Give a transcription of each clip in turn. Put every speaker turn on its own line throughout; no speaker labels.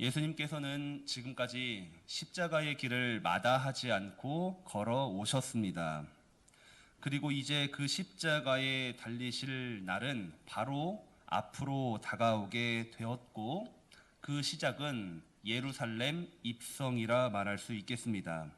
예수님께서는 지금까지 십자가의 길을 마다하지 않고 걸어 오셨습니다. 그리고 이제 그 십자가에 달리실 날은 바로 앞으로 다가오게 되었고 그 시작은 예루살렘 입성이라 말할 수 있겠습니다.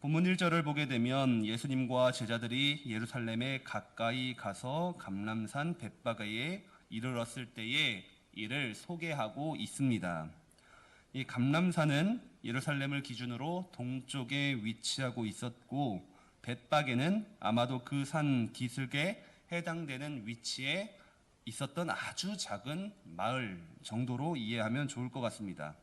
본문 1절을 보게 되면 예수님과 제자들이 예루살렘에 가까이 가서 감람산 벳바가에 이르렀을 때에 이를 소개하고 있습니다. 이 감람산은 예루살렘을 기준으로 동쪽에 위치하고 있었고 벳바게는 아마도 그 산 기슭에 해당되는 위치에 있었던 아주 작은 마을 정도로 이해하면 좋을 것 같습니다.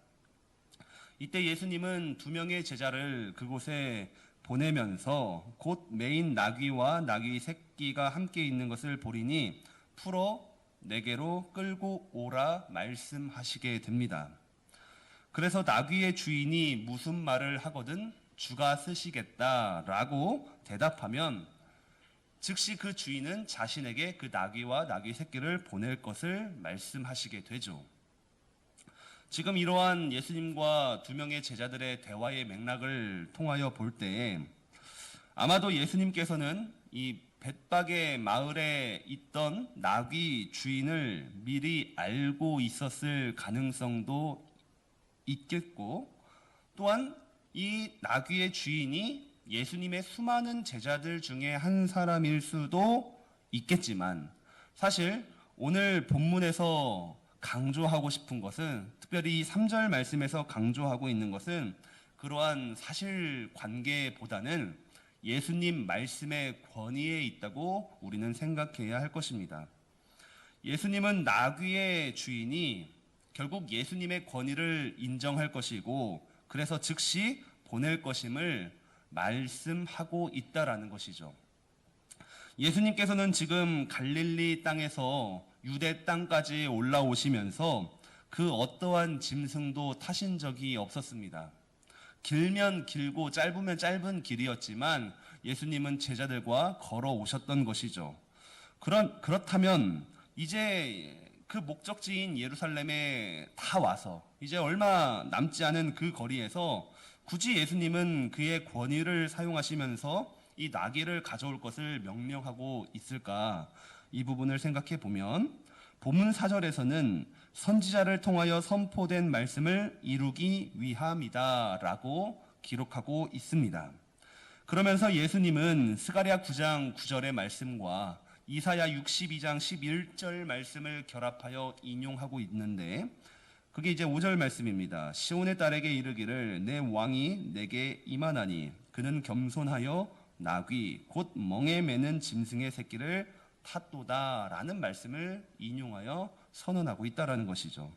이때 예수님은 두 명의 제자를 그곳에 보내면서 곧 메인 나귀와 나귀 새끼가 함께 있는 것을 보리니 풀어 내게로 끌고 오라 말씀하시게 됩니다. 그래서 나귀의 주인이 무슨 말을 하거든 주가 쓰시겠다라고 대답하면 즉시 그 주인은 자신에게 그 나귀와 나귀 새끼를 보낼 것을 말씀하시게 되죠. 지금 이러한 예수님과 두 명의 제자들의 대화의 맥락을 통하여 볼때 아마도 예수님께서는 이 벳박의 마을에 있던 나귀 주인을 미리 알고 있었을 가능성도 있겠고 또한 이 나귀의 주인이 예수님의 수많은 제자들 중에 한 사람일 수도 있겠지만 사실 오늘 본문에서 강조하고 싶은 것은 특별히 3절 말씀에서 강조하고 있는 것은 그러한 사실 관계보다는 예수님 말씀의 권위에 있다고 우리는 생각해야 할 것입니다. 예수님은 나귀의 주인이 결국 예수님의 권위를 인정할 것이고 그래서 즉시 보낼 것임을 말씀하고 있다라는 것이죠. 예수님께서는 지금 갈릴리 땅에서 유대 땅까지 올라오시면서 그 어떠한 짐승도 타신 적이 없었습니다. 길면 길고 짧으면 짧은 길이었지만 예수님은 제자들과 걸어 오셨던 것이죠. 그런, 그렇다면 이제 그 목적지인 예루살렘에 다 와서 이제 얼마 남지 않은 그 거리에서 굳이 예수님은 그의 권위를 사용하시면서 이 나귀를 가져올 것을 명령하고 있을까? 이 부분을 생각해 보면 본문 4절에서는 선지자를 통하여 선포된 말씀을 이루기 위함이다라고 기록하고 있습니다. 그러면서 예수님은 스가랴 9장 9절의 말씀과 이사야 62장 11절 말씀을 결합하여 인용하고 있는데 그게 이제 5절 말씀입니다. 시온의 딸에게 이르기를 내 왕이 내게 임하나니 그는 겸손하여 나귀 곧 멍에 매는 짐승의 새끼를 탔도다라는 말씀을 인용하여 선언하고 있다라는 것이죠.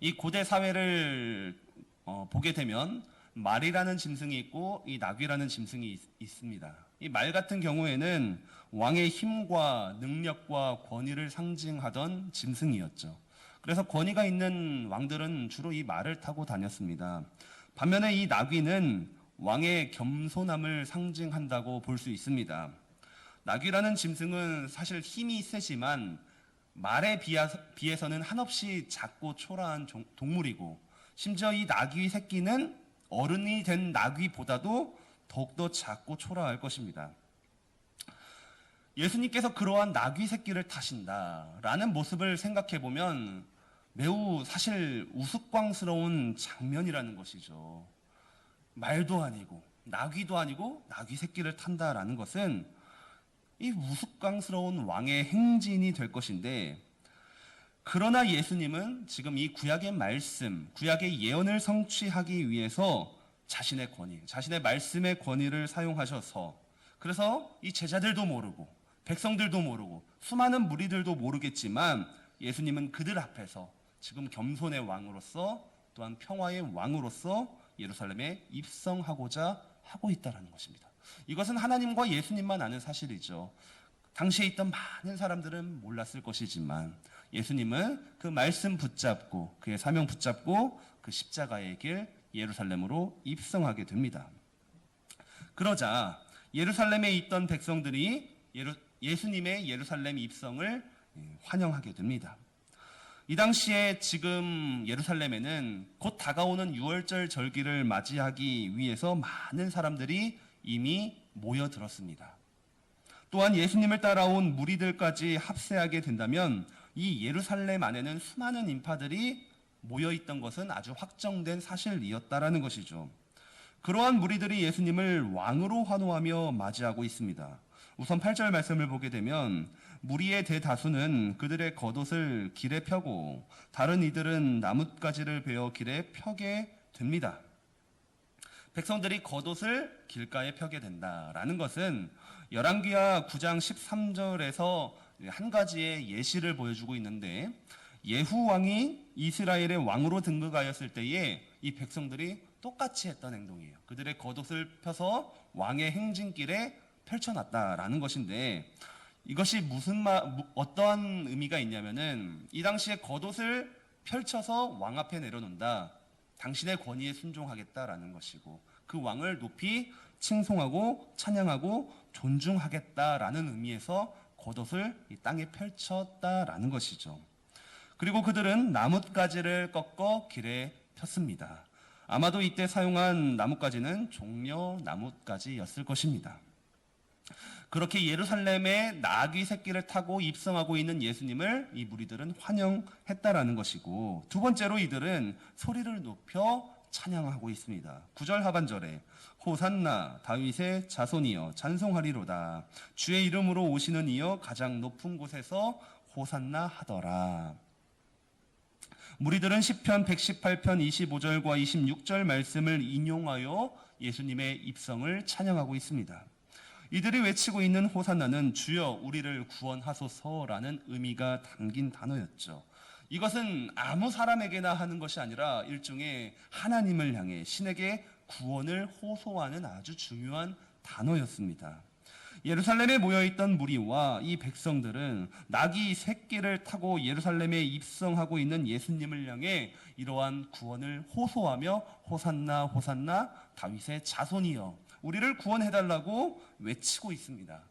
이 고대 사회를 어, 보게 되면 말이라는 짐승이 있고 이 나귀라는 짐승이 있, 있습니다. 이 말 같은 경우에는 왕의 힘과 능력과 권위를 상징하던 짐승이었죠. 그래서 권위가 있는 왕들은 주로 이 말을 타고 다녔습니다. 반면에 이 나귀는 왕의 겸손함을 상징한다고 볼 수 있습니다. 나귀라는 짐승은 사실 힘이 세지만 말에 비해서는 한없이 작고 초라한 동물이고 심지어 이 나귀 새끼는 어른이 된 나귀보다도 더욱더 작고 초라할 것입니다. 예수님께서 그러한 나귀 새끼를 타신다라는 모습을 생각해 보면 매우 사실 우스꽝스러운 장면이라는 것이죠. 말도 아니고 나귀도 아니고 나귀 새끼를 탄다라는 것은 이 우스꽝스러운 왕의 행진이 될 것인데 그러나 예수님은 지금 이 구약의 말씀, 구약의 예언을 성취하기 위해서 자신의 권위, 자신의 말씀의 권위를 사용하셔서 그래서 이 제자들도 모르고 백성들도 모르고 수많은 무리들도 모르겠지만 예수님은 그들 앞에서 지금 겸손의 왕으로서 또한 평화의 왕으로서 예루살렘에 입성하고자 하고 있다라는 것입니다. 이것은 하나님과 예수님만 아는 사실이죠. 당시에 있던 많은 사람들은 몰랐을 것이지만 예수님은 그 말씀 붙잡고 그의 사명 붙잡고 그 십자가의 길 예루살렘으로 입성하게 됩니다. 그러자 예루살렘에 있던 백성들이 예수님의 예루살렘 입성을 예, 환영하게 됩니다. 이 당시에 지금 예루살렘에는 곧 다가오는 유월절 절기를 맞이하기 위해서 많은 사람들이 이미 모여들었습니다. 또한 예수님을 따라온 무리들까지 합세하게 된다면 이 예루살렘 안에는 수많은 인파들이 모여 있던 것은 아주 확정된 사실이었다라는 것이죠. 그러한 무리들이 예수님을 왕으로 환호하며 맞이하고 있습니다. 우선 8절 말씀을 보게 되면 무리의 대다수는 그들의 겉옷을 길에 펴고 다른 이들은 나뭇가지를 베어 길에 펴게 됩니다. 백성들이 겉옷을 길가에 펴게 된다라는 것은 열왕기하 9장 13절에서 한 가지의 예시를 보여주고 있는데 예후 왕이 이스라엘의 왕으로 등극하였을 때에 이 백성들이 똑같이 했던 행동이에요. 그들의 겉옷을 펴서 왕의 행진길에 펼쳐놨다라는 것인데 이것이 무슨 마, 무- 어떠한 의미가 있냐면은 이 당시에 겉옷을 펼쳐서 왕 앞에 내려놓는다. 당신의 권위에 순종하겠다라는 것이고 그 왕을 높이 칭송하고 찬양하고 존중하겠다라는 의미에서 겉옷을 이 땅에 펼쳤다라는 것이죠. 그리고 그들은 나뭇가지를 꺾어 길에 폈습니다. 아마도 이때 사용한 나뭇가지는 종려 나뭇가지였을 것입니다. 그렇게 예루살렘에 나귀 새끼를 타고 입성하고 있는 예수님을 이 무리들은 환영했다라는 것이고 두 번째로 이들은 소리를 높여 찬양하고 있습니다. 9절 하반절에 호산나 다윗의 자손이여 찬송하리로다 주의 이름으로 오시는 이여 가장 높은 곳에서 호산나 하더라. 무리들은 시편 118편 25절과 26절 말씀을 인용하여 예수님의 입성을 찬양하고 있습니다. 이들이 외치고 있는 호산나는 주여 우리를 구원하소서라는 의미가 담긴 단어였죠. 이것은 아무 사람에게나 하는 것이 아니라 일종의 하나님을 향해 신에게 구원을 호소하는 아주 중요한 단어였습니다. 예루살렘에 모여있던 무리와 이 백성들은 낙이 새끼를 타고 예루살렘에 입성하고 있는 예수님을 향해 이러한 구원을 호소하며 호산나 호산나 다윗의 자손이여 우리를 구원해달라고 외치고 있습니다.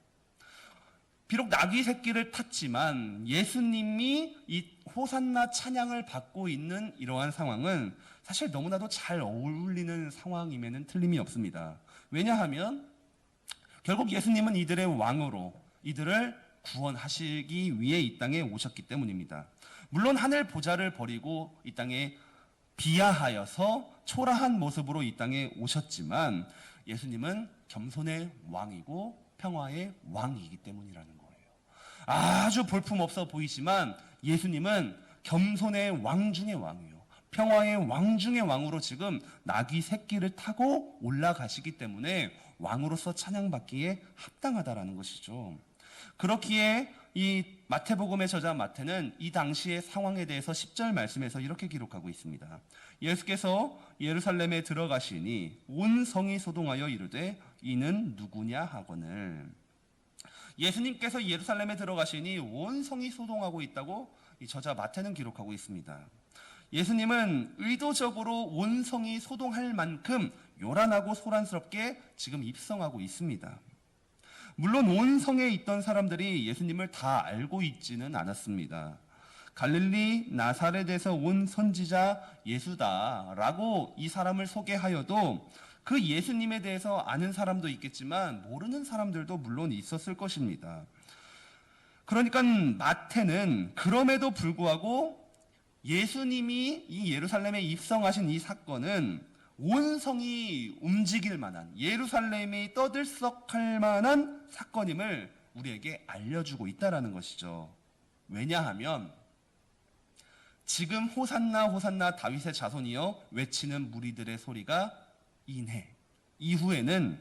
비록 나귀 새끼를 탔지만 예수님이 이 호산나 찬양을 받고 있는 이러한 상황은 사실 너무나도 잘 어울리는 상황임에는 틀림이 없습니다. 왜냐하면 결국 예수님은 이들의 왕으로 이들을 구원하시기 위해 이 땅에 오셨기 때문입니다. 물론 하늘 보좌를 버리고 이 땅에 비하하여서 초라한 모습으로 이 땅에 오셨지만 예수님은 겸손의 왕이고 평화의 왕이기 때문이라는 거예요. 아주 볼품 없어 보이지만 예수님은 겸손의 왕 중의 왕이에요. 평화의 왕 중의 왕으로 지금 나귀 새끼를 타고 올라가시기 때문에 왕으로서 찬양받기에 합당하다라는 것이죠. 그렇기에 이 마태복음의 저자 마태는 이 당시의 상황에 대해서 10절 말씀에서 이렇게 기록하고 있습니다. 예수께서 예루살렘에 들어가시니 온 성이 소동하여 이르되 이는 누구냐 하거늘 예수님께서 예루살렘에 들어가시니 온 성이 소동하고 있다고 이 저자 마태는 기록하고 있습니다. 예수님은 의도적으로 온 성이 소동할 만큼 요란하고 소란스럽게 지금 입성하고 있습니다. 물론 온 성에 있던 사람들이 예수님을 다 알고 있지는 않았습니다. 갈릴리 나사렛에서 온 선지자 예수다라고 이 사람을 소개하여도 그 예수님에 대해서 아는 사람도 있겠지만 모르는 사람들도 물론 있었을 것입니다. 그러니까 마태는 그럼에도 불구하고 예수님이 이 예루살렘에 입성하신 이 사건은 온 성이 움직일 만한 예루살렘이 떠들썩할 만한 사건임을 우리에게 알려주고 있다라는 것이죠. 왜냐하면 지금 호산나 호산나 다윗의 자손이여 외치는 무리들의 소리가 이내 이후에는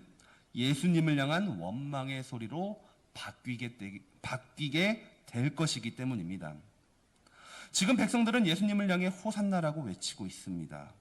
예수님을 향한 원망의 소리로 바뀌게, 되, 바뀌게 될 것이기 때문입니다. 지금 백성들은 예수님을 향해 호산나라고 외치고 있습니다.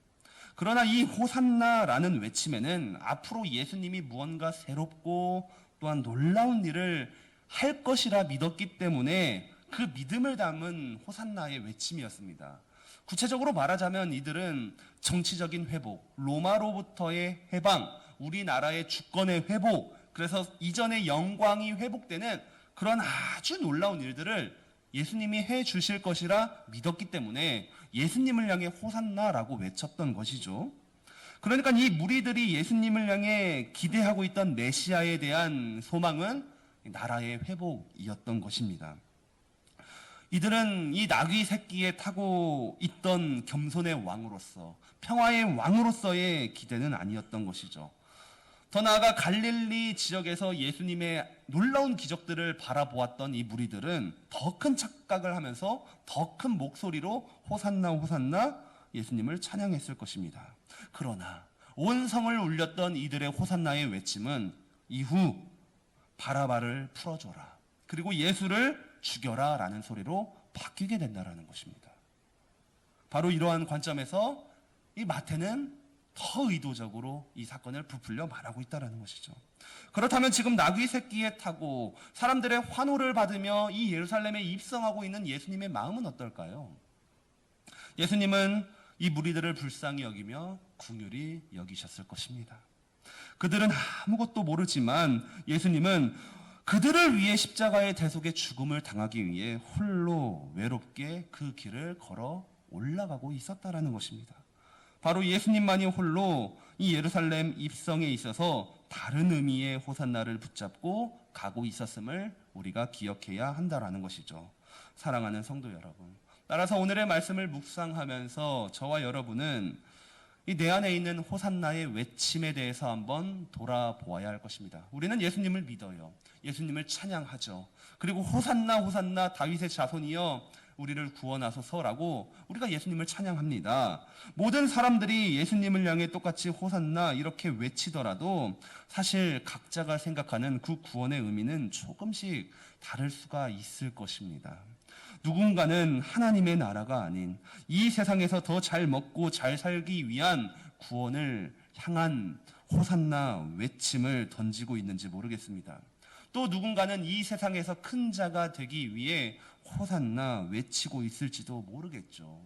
그러나 이 호산나라는 외침에는 앞으로 예수님이 무언가 새롭고 또한 놀라운 일을 할 것이라 믿었기 때문에 그 믿음을 담은 호산나의 외침이었습니다. 구체적으로 말하자면 이들은 정치적인 회복, 로마로부터의 해방, 우리나라의 주권의 회복, 그래서 이전의 영광이 회복되는 그런 아주 놀라운 일들을 예수님이 해 주실 것이라 믿었기 때문에 예수님을 향해 호산나라고 외쳤던 것이죠. 그러니까 이 무리들이 예수님을 향해 기대하고 있던 메시아에 대한 소망은 나라의 회복이었던 것입니다. 이들은 이 나귀 새끼에 타고 있던 겸손의 왕으로서 평화의 왕으로서의 기대는 아니었던 것이죠. 더 나아가 갈릴리 지역에서 예수님의 놀라운 기적들을 바라보았던 이 무리들은 더 큰 착각을 하면서 더 큰 목소리로 호산나 호산나 예수님을 찬양했을 것입니다. 그러나 온 성을 울렸던 이들의 호산나의 외침은 이후 바라바를 풀어줘라. 그리고 예수를 죽여라 라는 소리로 바뀌게 된다라는 것입니다. 바로 이러한 관점에서 이 마태는 더 의도적으로 이 사건을 부풀려 말하고 있다라는 것이죠. 그렇다면 지금 나귀 새끼에 타고 사람들의 환호를 받으며 이 예루살렘에 입성하고 있는 예수님의 마음은 어떨까요? 예수님은 이 무리들을 불쌍히 여기며 궁휼히 여기셨을 것입니다. 그들은 아무것도 모르지만 예수님은 그들을 위해 십자가의 대속의 죽음을 당하기 위해 홀로 외롭게 그 길을 걸어 올라가고 있었다라는 것입니다. 바로 예수님만이 홀로 이 예루살렘 입성에 있어서 다른 의미의 호산나를 붙잡고 가고 있었음을 우리가 기억해야 한다라는 것이죠. 사랑하는 성도 여러분. 따라서 오늘의 말씀을 묵상하면서 저와 여러분은 이 내 안에 있는 호산나의 외침에 대해서 한번 돌아보아야 할 것입니다. 우리는 예수님을 믿어요. 예수님을 찬양하죠. 그리고 호산나 호산나 다윗의 자손이여 우리를 구원하소서라고 우리가 예수님을 찬양합니다. 모든 사람들이 예수님을 향해 똑같이 호산나 이렇게 외치더라도 사실 각자가 생각하는 그 구원의 의미는 조금씩 다를 수가 있을 것입니다. 누군가는 하나님의 나라가 아닌 이 세상에서 더 잘 먹고 잘 살기 위한 구원을 향한 호산나 외침을 던지고 있는지 모르겠습니다. 또 누군가는 이 세상에서 큰 자가 되기 위해 호산나 외치고 있을지도 모르겠죠.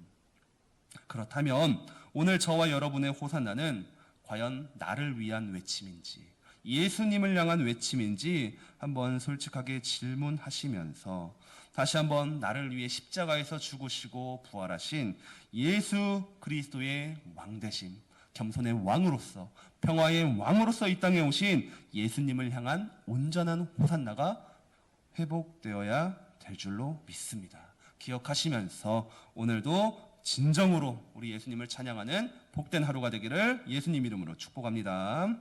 그렇다면 오늘 저와 여러분의 호산나는 과연 나를 위한 외침인지 예수님을 향한 외침인지 한번 솔직하게 질문하시면서 다시 한번 나를 위해 십자가에서 죽으시고 부활하신 예수 그리스도의 왕되심, 겸손의 왕으로서 평화의 왕으로서 이 땅에 오신 예수님을 향한 온전한 호산나가 회복되어야 될 줄로 믿습니다. 기억하시면서 오늘도 진정으로 우리 예수님을 찬양하는 복된 하루가 되기를 예수님 이름으로 축복합니다.